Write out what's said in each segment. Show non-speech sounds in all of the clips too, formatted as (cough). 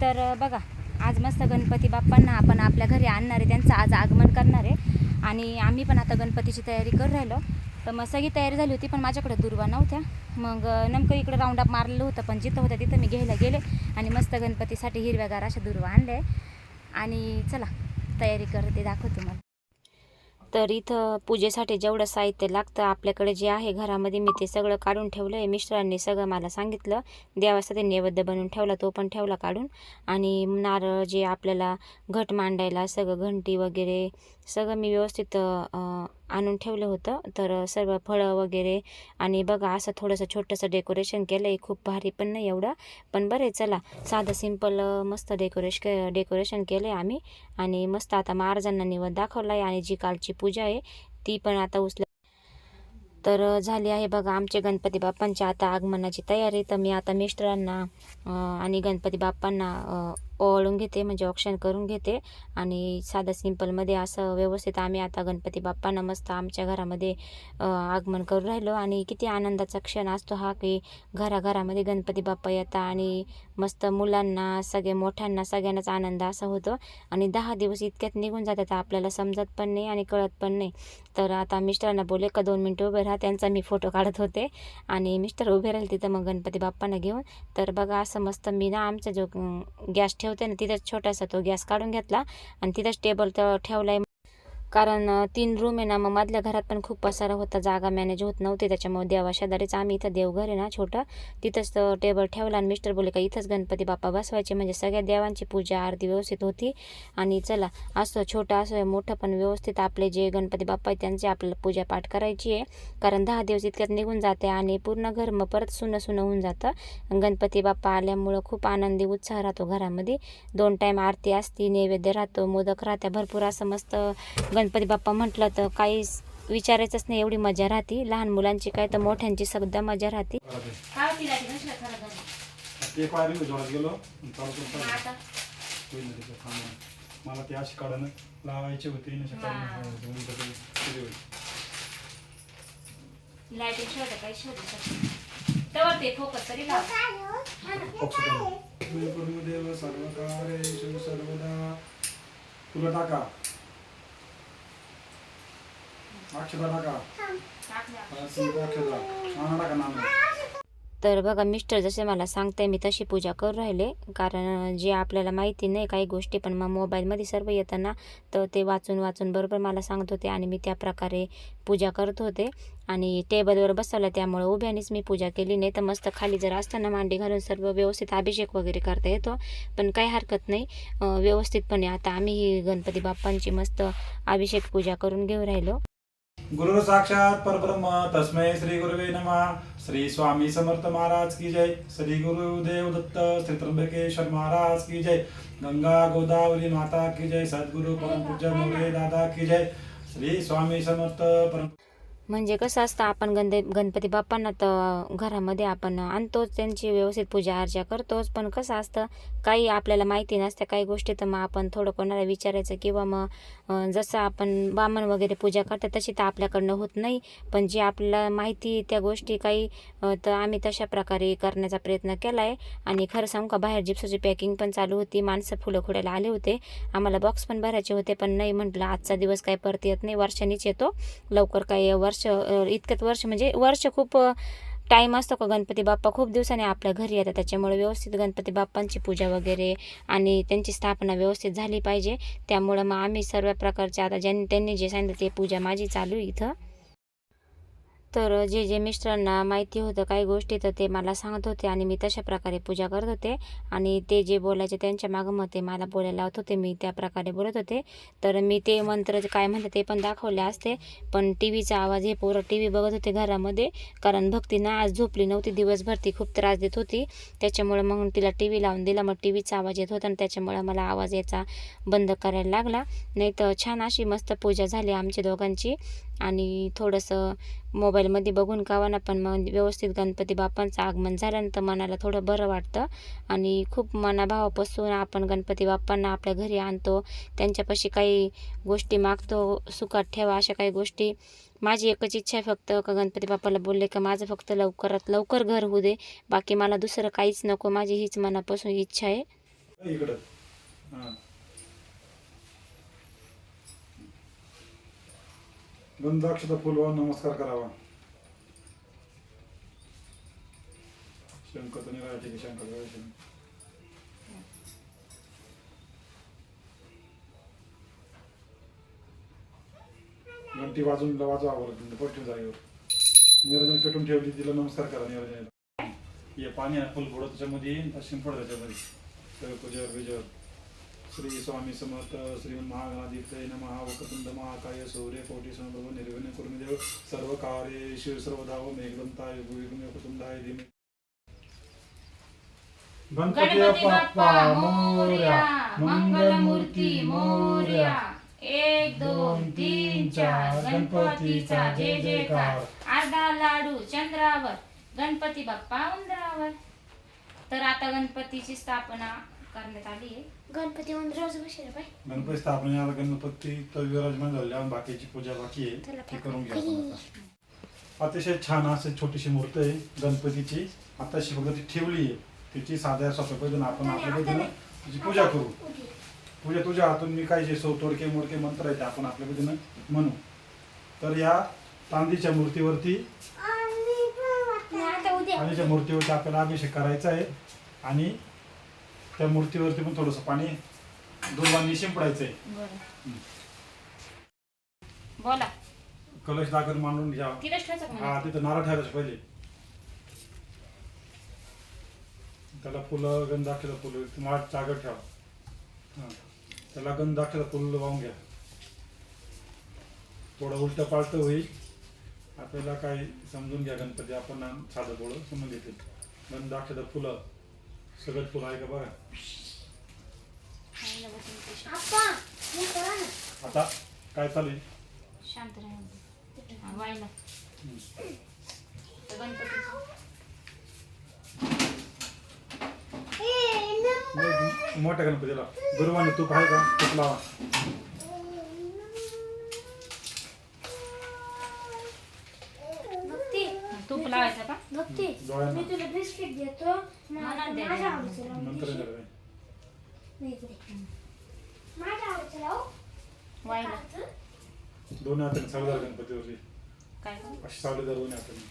तर बघा आज मस्त गणपती बाप्पांना आपण आपल्या घरी आणणार आहे. त्यांचं आज आगमन करणार आहे. आणि आम्ही पण आता गणपतीची तयारी करू राहिलो. तर मग सगळी तयारी झाली होती पण माझ्याकडे दुर्वा नव्हत्या. मग नेमकं इकडे राऊंड अप मारलेलं होतं पण जिथं होतं तिथं मी घ्यायला गेले. आणि मस्त गणपतीसाठी हिरव्यागार अशा दुर्वा आणल्या. आणि चला तयारी करते दाखवते मला तर इथं पूजेसाठी जेवढं साहित्य लागतं आपल्याकडे जे आहे घरामध्ये मी ते सगळं काढून ठेवलं आहे मिस्टरांनी सगळं मला सांगितलं. देवासाठी नैवेद्य बनवून ठेवला तो पण ठेवला काढून. आणि नारळ जे आपल्याला घट मांडायला सगळं घंटी वगैरे सगळं मी व्यवस्थित आणून ठेवलं होतं. तर सर्व फळं वगैरे आणि बघा असं थोडंसं छोटंसं डेकोरेशन केलं आहे खूप भारी पण नाही एवढं पण बरं आहे चला. साधं सिंपल मस्त डेकोरेश डेकोरेशन केलं आहे आम्ही. आणि मस्त आता महाराजांना निवड दाखवला आहे आणि जी कालची पूजा आहे ती पण आता उचल तर झाली आहे बघा आमचे गणपती बाप्पांची आता आगमनाची तयारी. तर मी आता मिस्टरांना आणि गणपती बाप्पांना ओळून घेते म्हणजे ऑप्शन करून घेते. आणि साधं सिंपलमध्ये असं व्यवस्थित आम्ही आता गणपती बाप्पांना मस्त आमच्या घरामध्ये आगमन करून राहिलो. आणि किती आनंदाचा क्षण असतो हा की घराघरामध्ये गणपती बाप्पा येतात आणि मस्त मुलांना सगळे मोठ्यांना सगळ्यांनाच आनंद असा होतो. आणि दहा दिवस इतक्यात निघून जातात आपल्याला समजत पण नाही आणि कळत पण नाही. तर आता मिस्टरांना बोलले का दोन मिनटं उभे राहा त्यांचा मी फोटो काढत होते. आणि मिस्टर उभे राहिले तिथं मग गणपती बाप्पांना घेऊन. तर बघा असं मस्त मी ना आमचा जो गॅस ठेवते ना तिथंच छोटासा तो गॅस काढून घेतला आणि तिथंच टेबल तर आहे कारण तीन रूम आहे ना मग मधल्या घरात पण खूप पसारा होता जागा मॅनेज होत नव्हती त्याच्यामुळे देवा शेजारीच आम्ही इथं देवघर आहे ना छोटं तिथंच टेबल ठेवला आणि मिस्टर बोले का इथंच गणपती बाप्पा बसवायचे? म्हणजे सगळ्या देवांची पूजा आरती व्यवस्थित होती आणि चला असं छोटं असं मोठं पण व्यवस्थित आपले जे गणपती बाप्पा आहेत त्यांची आपल्याला पूजा पाठ करायची आहे. कारण दहा दिवस इतक्यात निघून जाते आणि पूर्ण घर मग परत सुनं सुनं होऊन जातं. गणपती बाप्पा आल्यामुळं खूप आनंदी उत्साह राहतो घरामध्ये. दोन टाईम आरती असती नैवेद्य राहतो मोदक राहत्या भरपूर असं मस्त गण गणपती बाप्पा म्हटलं तर काहीच विचारायचंच नाही एवढी मजा राहते. लहान मुलांची काय तर मोठ्यांची सुद्धा मजा राहते. मला ते अशी काढून लावायची होती ना. लाईटिंग शोध काही शोधू तर ते फोकस तरी लाव. देव सर्व कारेषु सर्वदा. तुला टाका. तर बघा मिस्टर जसे मला सांगताय मी तशी पूजा करू राहिले. कारण जे आपल्याला माहिती नाही काही गोष्टी पण मग मोबाईलमध्ये सर्व येताना तर ते वाचून वाचून बरोबर मला सांगत होते आणि मी त्या प्रकारे पूजा करत होते. आणि टेबलवर बसवलं त्यामुळे उभ्यानेच मी पूजा केली. नाही तर मस्त खाली जर असताना मांडी घालून सर्व व्यवस्थित अभिषेक वगैरे करता येतो. पण काही हरकत नाही. व्यवस्थितपणे आता आम्ही ही गणपती बाप्पांची मस्त अभिषेक पूजा करून घेऊ राहिलो. गुरु साक्षात परब्रह्म. तस्मै श्री गुरुवे नमः. श्री स्वामी समर्थ महाराज की जय. श्री गुरुदेव दत्त श्री त्र्यंबकेश्वर महाराज की जय. गंगा गोदावरी माता की जय. सद्गुरु परम पूज्य मोरे दादा की जय. श्री स्वामी समर्थ परम म्हणजे कसं असतं आपण गण गणपती बाप्पांना तर घरामध्ये आपण आणतोच त्यांची व्यवस्थित पूजा अर्चा करतोच. पण कसं असतं काही आपल्याला माहिती नसतं काही गोष्टी तर मग आपण थोडं कोणाला विचारायचं किंवा मग जसं आपण बामण वगैरे पूजा करतात तशी तर आपल्याकडनं होत नाही. पण जे आपल्याला माहिती त्या गोष्टी काही तर आम्ही तशा प्रकारे करण्याचा प्रयत्न केला आहे आणि खरं सांगू का बाहेर जिप्सची पॅकिंग पण चालू होती माणसं फुलं खुडायला आले होते. आम्हाला बॉक्स पण भरायचे होते पण नाही म्हटलं आजचा दिवस काय परत येत नाही वर्षानीच येतो. लवकर काही वर्ष वर्ष इतकंच वर्ष म्हणजे वर्ष खूप टाईम असतो का गणपती बाप्पा? खूप दिवसांनी आपल्या घरी येतात. त्याच्यामुळे व्यवस्थित गणपती बाप्पांची पूजा वगैरे आणि त्यांची स्थापना व्यवस्थित झाली पाहिजे. त्यामुळं मग आम्ही सर्व प्रकारच्या आता ज्यांनी त्यांनी जे सांगितलं ते पूजा माझी चालू आहे इथं. तर जे जे मिस्टरांना माहिती होतं काही गोष्टी तर ते मला सांगत होते आणि मी तशा प्रकारे पूजा करत होते. आणि ते जे बोलायचे त्यांच्या मागं मते मला बोलायला लावत होते. मी त्या प्रकारे बोलत होते. तर मी ते मंत्र जे काय म्हणते ते पण दाखवले असते. पण टी व्हीचा आवाज हे पोरं टी व्ही बघत होते घरामध्ये. कारण भक्तींना आज झोपली नव्हती. दिवसभर ती खूप त्रास देत होती. त्याच्यामुळे मग तिला टी व्ही लावून दिला. मग टी व्हीचा आवाज येत होता आणि त्याच्यामुळे मला आवाज याचा बंद करायला लागला. नाही तर छान अशी मस्त पूजा झाली आमच्या दोघांची. आणि थोडंसं मोबाईलमध्ये बघून कावाना पण मग व्यवस्थित गणपती बाप्पांचं आगमन झाल्यानंतर मनाला थोडं बरं वाटतं. आणि खूप मनाभावापासून आपण गणपती बाप्पांना आपल्या घरी आणतो. त्यांच्यापाशी काही गोष्टी मागतो सुखात ठेवा अशा काही गोष्टी. माझी एकच इच्छा आहे फक्त का गणपती बाप्पाला बोलले का माझं फक्त लवकरात लवकर घर होऊ दे. बाकी मला दुसरं काहीच नको. माझी हीच मनापासून इच्छा आहे इकडं हा गंधाक्षता फुलवा नमस्कार करावा. शंकर तर निघाला ठीक शंकर. घंटी वाजून वाजवा आवडत पटून जागेवर. निरंजन पेटून ठेवली तिला नमस्कार करा निरंजन. हे पाणी आहे फुल बुडत त्याच्यामध्ये शिंपड त्याच्यामध्ये पूजेवर बिजेवर श्री स्वामी समर्थ श्री महागणाधिपते नमः वक्रतुंड महाकाय सूर्य कोटी समप्रभ निर्विघ्न कुर्मदेव सर्व कार्ये शिव सर्वदाव मेघदंताय भूमिगुमे कुटुंबाय धीमे गणपती बाप्पा मंगलमूर्ती मोर्या। एक दोन तीन चार गणपतीचा जय जयकार। अर्धा लाडू चंद्रावर। गणपती बाप्पा उंदरावर। तर आता गणपतीची स्थापना करण्यात आली आहे. गणपती मंदिरावर बसेल गणपती स्थापनेला गणपती तर विराजमान झाल्यावर बाकीची पूजा बाकी आहे. ती करून घ्या आपण आता. अतिशय छान असे छोटीशी मूर्ती आहे गणपतीची. आताशी फक्त ती ठेवली आहे. तिची साध्या सोप्या पद्धतीने आपण आपल्या पद्धतीनं तिची पूजा करू. पूजा तुझ्या हातून मी काय जे सो तोडके मोडके मंत्र आहेत ते आपण आपल्या पद्धतीनं म्हणू. तर या चांदीच्या मूर्तीवरती आता उद्या. चांदीच्या मूर्तीवरती आपल्याला अभिषेक करायचा आहे. आणि त्या मूर्तीवरती पण थोडंसं पाणी दुर्वांनी शिंपडायचं आहे बरं. बोला. कलश दाखल मांडून घ्या. का हा? तिथं नारळ ठेवायचं पहिले. त्याला फुलं गंधाक्षर फुलं माळ चागट ठेवा. त्याला गंधाक्षर फुल वाहून घ्या. थोडं उलट पालट होईल. आपल्याला काय समजून घ्या गणपती आपण साधं थोडं समजून घेतील गंधाक्षर फुलं. सगळं फुलं आहे का बघा खायला बसून ते आप्पा हे करा ना. आता काय चालू आहे? शांत राहा. व्हायला गणपतीचं. ए, मोठ्या गणपतीला. गुरुवानी तूप आहे का? तूप लावा भक्ती तूप लावायचं का भक्ती डोळ्यांना. मी तुला बिस्किट देतो मला दे. माझ्या आवडीचं लावून नंतर देशील? येणार आहे. मी इकडे. माझ्या आवडीचं लावू व्हायला दोन हाताने सावधान गणपतीवरती काय? अशी सावली दोन हाताने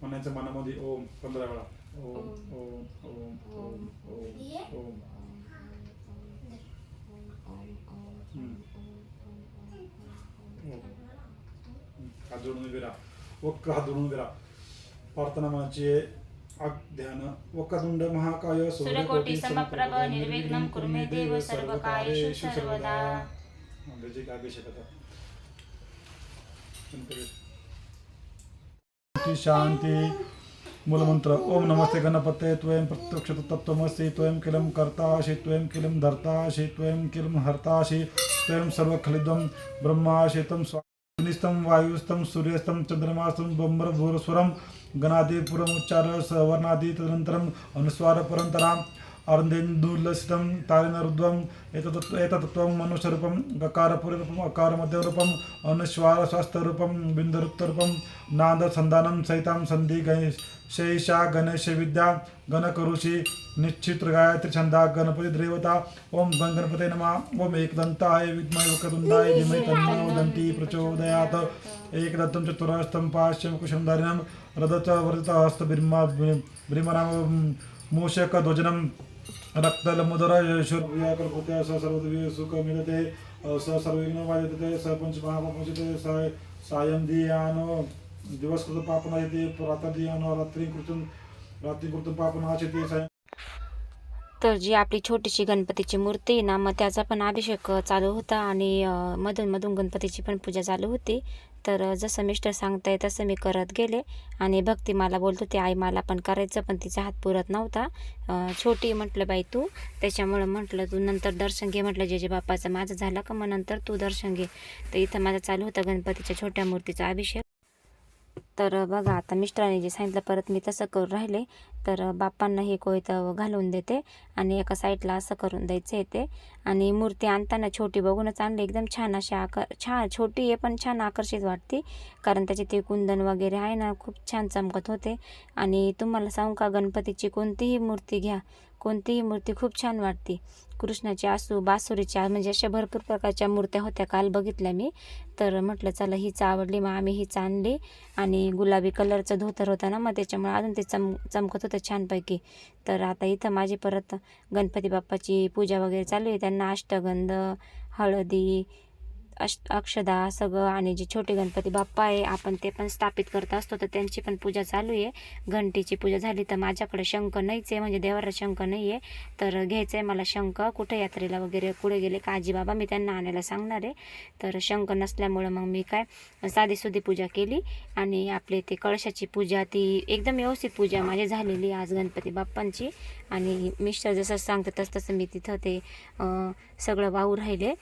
म्हणायचं मनामध्ये ओम पंधरा वेळा ओम ओम ओम ओम ओम ओम हम्म. ओम. हात जोडून उभे राहा वक्र हात जोडून उभे राहा प्रार्थना म्हणायची अग ध्यान वक्रतुंड महाकाय सूर्यकोटी समप्रभ निर्विघ्नं कुरु मे देव सर्व कार्येषु सर्वदा. त्याची काय अभिषेक आता गणपती. शांती मूलमंत्र. ओम नमस्ते गणपते. त्वयं प्रत्यक्ष तत्त्वमसि त्वयं किलं कर्तासि त्वयं किलं धर्तासि त्वयं किलं हर्तासि त्वयं सर्वखलिदं ब्रह्मासि तं स्वाग्निस्तं वायुस्तं सूर्यस्तं चन्द्रमास्तं बम्बरभूरस्वरं गणादिपुरमुच्चार सवर्णादि तदनन्तरम् अनुस्वारपरन्तराम् अर्धेन्दुलसितं तारिणरुद्वम् एतत् एतत्त्वं मनुष्यरूपं गकारपुररूपम् अकारमध्यरूपम् अनुस्वार स्वास्थरूपं बिन्दुरुत्तरूपं सहितां सन्धि गणेशैषा गणेशविद्या गणकरुषी निश्चित गायत्री छंदा गणपती देवता ओम गणपते नमः। ओम एकदन्ताय विद्महे वक्रतुण्डाय धीमहि तन्नो दन्ति प्रचोदयात्। एकदन्तं चतुरहस्तं पाश्यं कुशलधारिणं रदच वरदहस्त ब्रह्मा ब्रह्मणाम मूषकध्वजनं। रक्तलमुदर शुर्व्याकल्पते स सर्वदेवी सुख मिळते. स सर्वविघ्न वाजते सरपंच महापंचते स सायं धियानो. दिवस कृत पापनायते प्रातः धियानो. रात्री कृतं रात्री कृतं पापनाशते सायं तर जी आपली छोटीशी गणपतीची मूर्ती आहे ना मग त्याचा पण अभिषेक चालू होता आणि अ, मधून मधून गणपतीची पण पूजा चालू होती. तर जसं मिस्टर सांगताय तसं मी करत गेले. आणि भक्ती मला बोलत होती आई मला पण करायचं पण तिचा हात पुरत नव्हता. छोटी म्हटलं बाई तू. त्याच्यामुळं म्हटलं तू नंतर दर्शन घे. म्हटलं जे जे बाप्पाचं माझं झालं का मग नंतर तू दर्शन घे. तर इथं माझं चालू होतं गणपतीच्या छोट्या मूर्तीचा अभिषेक. तर बघा आता मिस्टरांनी जे सांगितलं परत मी तसं करून राहिले. तर बाप्पांना हे कोयतं घालून देते आणि एका साईडला असं करून द्यायचं आहे ते. आणि मूर्ती आणताना छोटी बघूनच आणली. एकदम छान अशी आकर छान छोटी आहे पण छान आकर्षित वाटते. कारण त्याचे ते कुंदन वगैरे आहे ना खूप छान चमकत होते. आणि तुम्हाला सांगू का गणपतीची कोणतीही मूर्ती घ्या. कोणतीही मूर्ती खूप छान वाटते. कृष्णाची असू बासुरीच्या म्हणजे अशा भरपूर प्रकारच्या मूर्त्या होत्या. काल बघितल्या मी. तर म्हटलं चला हीच आवडली. मग आम्ही हीच आणली. आणि गुलाबी कलरचं धोतर होतं ना मग त्याच्यामुळे अजून ते चम चमकत होतं छानपैकी. तर आता इथं माझी परत गणपती बाप्पाची पूजा वगैरे चालू आहे. त्यांना अष्टगंध हळदी अश अक्षदा सगळं आणि जे छोटे गणपती बाप्पा आहे आपण ते पण स्थापित करत असतो. तर त्यांची पण पूजा चालू आहे. घंटीची पूजा झाली तर माझ्याकडे शंख नाहीच आहे म्हणजे देवाला शंख नाही आहे. तर घ्यायचं आहे मला शंख. कुठे यात्रेला वगैरे पुढे गेले का आजी बाबा मी त्यांना आणायला सांगणार आहे. तर शंख नसल्यामुळं मग मी काय साधीसुधी पूजा केली आणि आपले ते कळशाची पूजा ती एकदम व्यवस्थित पूजा माझी झालेली आहे आज गणपती बाप्पांची. आणि मिस्टर जसं सांगतं तसं तसं मी तिथं ते सगळं वाहू राहिले.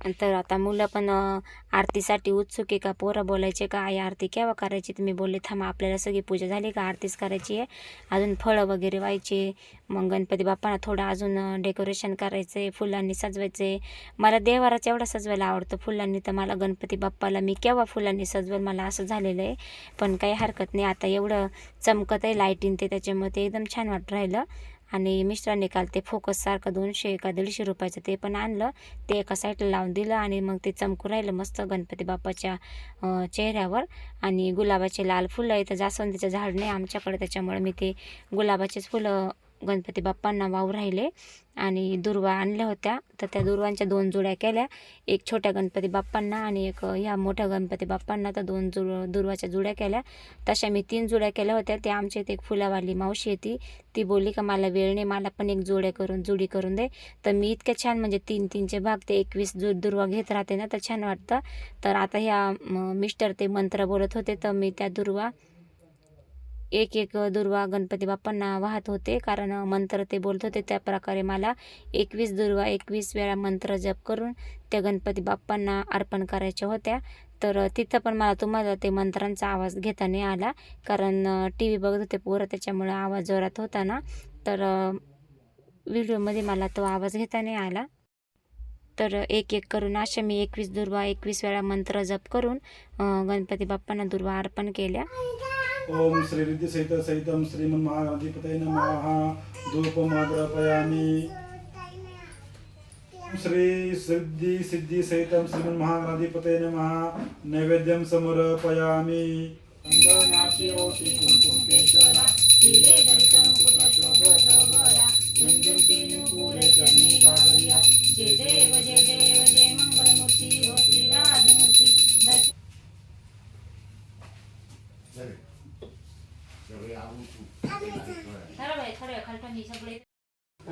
तर आता मुलं पण आरतीसाठी उत्सुक आहे का? पोरं बोलायचे का? आई आरती केव्हा करायची? तुम्ही बोलले थांबा आपल्याला सगळी पूजा झाली का? आरतीच करायची आहे. अजून फळं वगैरे व्हायचे. मग गणपती बाप्पांना थोडं अजून डेकोरेशन करायचं आहे फुलांनी सजवायचे मला देवाराच एवढा सजवायला आवडतं. फुलांनी तर मला गणपती बाप्पाला मी केव्हा फुलांनी सजवेल? मला असं झालेलं आहे. पण काही हरकत नाही. आता एवढं चमकत आहे लाईटिंग ते त्याच्यामुळे ते एकदम छान वाटत राहिलं. आणि मिस्टरांनी काल ते फोकससारखं दोनशे एका दीडशे रुपयाचं ते पण आणलं. ते एका साईडला लावून दिलं आणि मग ते चमकू राहिलं मस्त गणपती बाप्पाच्या चेहऱ्यावर. आणि गुलाबाचे लाल फुलं आहे तर जास्वंदीचं झाड नाही आमच्याकडे त्याच्यामुळे मी ते गुलाबाचेच फुलं गणपती बाप्पांना वाव राहिले आणि दुर्वा आणल्या होत्या. तर त्या दुर्वांच्या दोन जुड्या केल्या. एक छोट्या गणपती बाप्पांना आणि एक ह्या मोठ्या गणपती बाप्पांना तर दोन जु दुर्वाच्या जुड्या केल्या. तशा मी तीन जुड्या केल्या होत्या. ते आमच्या इथे एक फुलावाली मावशी होती ती बोलली का मला वेळ नाही. मला पण एक जोड्या करून जुडी करून दे. तर मी इतक्या छान म्हणजे तीन तीनचे भाग ते एकवीस जु दुर्वा घेत राहते ना तर छान वाटतं. तर आता ह्या मिस्टर ते मंत्र बोलत होते. तर मी त्या दुर्वा एक एक दुर्वा गणपती बाप्पांना वाहत होते. कारण मंत्र ते बोलत होते. त्या प्रकारे मला एकवीस दुर्वा एकवीस वेळा मंत्र जप करून त्या गणपती बाप्पांना अर्पण करायच्या होत्या. तर तिथं पण मला तुम्हाला ते मंत्रांचा आवाज घेता नाही आला. कारण टी व्ही बघत होते पोरं. त्याच्यामुळे आवाज जोरात होता ना. तर व्हिडिओमध्ये मला तो आवाज घेता नाही आला. तर एक एक करून अशा मी एकवीस दुर्वा एकवीस वेळा मंत्र जप करून गणपती बाप्पांना दुर्वा अर्पण केल्या. ओम श्री रिद्धी सहित सहितम श्रीमन महाधिपतये नमः। धूपमाग्रपयामि श्री सिद्धी सिद्धी सहितम श्रीमन महागणाधिपतये नमः नैवेद्यम समर्पयामि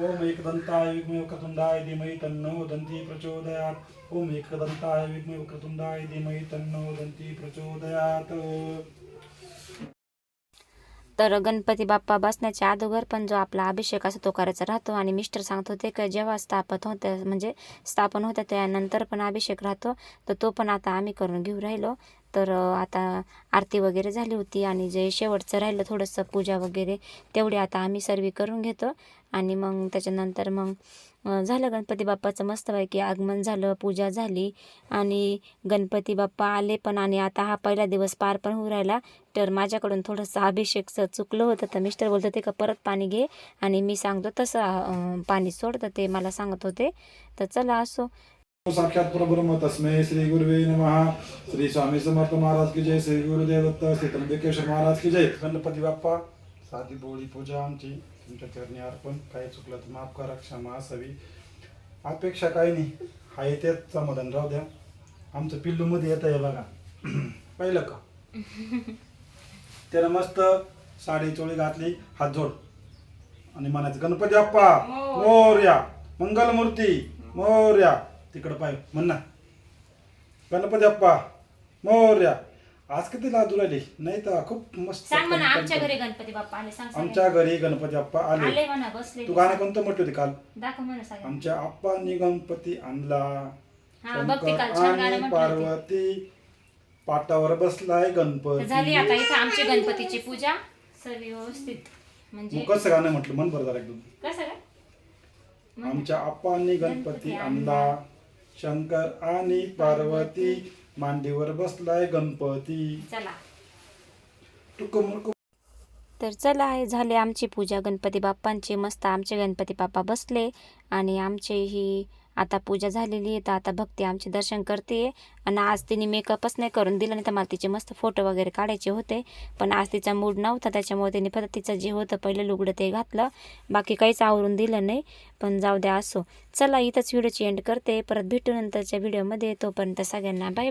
ओम एकदंताय विद्महे वक्रतुंडाय धीमहि तन्नो दन्ति प्रचोदयात्. ओम एकदंताय विद्महे वक्रतुंडाय धीमहि तन्नो दन्ति प्रचोदयात्. तर गणपती बाप्पा बसण्याच्या अगोदर पण जो आपला अभिषेक असतो तो करायचा राहतो आणि मिस्टर सांगत होते की जेव्हा स्थापत होतं म्हणजे स्थापन होतं त्यानंतर पण अभिषेक राहतो. तर तो पण आता आम्ही करून घेऊ राहिलो. तर आता आरती वगैरे झाली होती आणि जे शेवटचं राहिलं थोडंसं पूजा वगैरे तेवढी आता आम्ही सर्व करून घेतो. आणि मग त्याच्यानंतर मग झालं गणपती बाप्पाचं मस्तपैकी आगमन झालं पूजा झाली. आणि गणपती बाप्पा आले पण आणि आता हा पहिला दिवस पार पण होऊ राहिला. तर माझ्याकडून थोडंसं अभिषेकचं चुकलं होतं तर मिस्टर बोलत होते का परत पाणी घे. आणि मी सांगतो तसं पाणी सोड तर ते मला सांगत होते. तर चला असो. साक्षात परब्रह्म तस्मै श्री गुरुवे नमः। श्री स्वामी समर्थ महाराज की जय श्री गुरुदेव दत्त श्री त्र्यंबकेश्वर महाराज की जय। गणपती बाप्पा साधी बोळी पूजा आमची तुमच्या चरणी अर्पण काही चुकलं तर माफ करा क्षमा असावी. अपेक्षा काही नाही. हाय तेच समाधान राहू द्या. आमचं पिल्लू मध्ये येत आहे बघा. पाहिलं का? (laughs) त्यानं मस्त साडी चोळी घातली हात जोड. आणि म्हणायचं गणपती बाप्पा मोर्या. मंगलमूर्ती मोर्या. तिकडं पाय म्हण ना. गणपती बाप्पा मोर्या आज किती लाजू राहिली? नाही तर खूप मस्त सांग म्हणा आमच्या घरी गणपती बाप्पा आले सांग सांग. आमच्या घरी गणपती बाप्पा आले. आले म्हणा बसले तू गाणं कोणतं म्हटलं होती काल? दाखव म्हणा सगळ्यांना. आमच्या आप्पांनी गणपती आणला. हा बघते काल शंकर छान गाणं आणि म्हटलं होते. पार्वती पाटावर बसलाय तर गणपती झाली आता इथं आमची गणपतीची पूजा. सर्व व्यवस्थित. म्हणजे मग कसं गाणं म्हटलं? मन बरं झालं एकदम. कसं काय. आमच्या आप्पांनी गणपती गणपती आणला. शंकर आणि पार्वती मांडीवर बसलाय गणपती. चला. टुकुमुरकु तर चला आहे झाले आमची पूजा. गणपती बाप्पांची मस्त आमचे गणपती बाप्पा बसले आणि आमचे ही आता पूजा झालेली आहे तर आता भक्ती आमचे दर्शन करते. आणि आज तिने मेकअपच नाही करून दिला नाही तर मला तिचे मस्त फोटो वगैरे काढायचे होते. पण आज तिचा मूड नव्हता त्याच्यामुळे तिने फक्त तिचं जे होतं पहिलं लुगडं ते घातलं. बाकी काहीच आवरून दिलं नाही. पण जाऊ द्या असो. चला इथंच व्हिडिओची एंड करते. परत भेटू नंतरच्या व्हिडिओमध्ये तोपर्यंत सगळ्यांना बाय बाय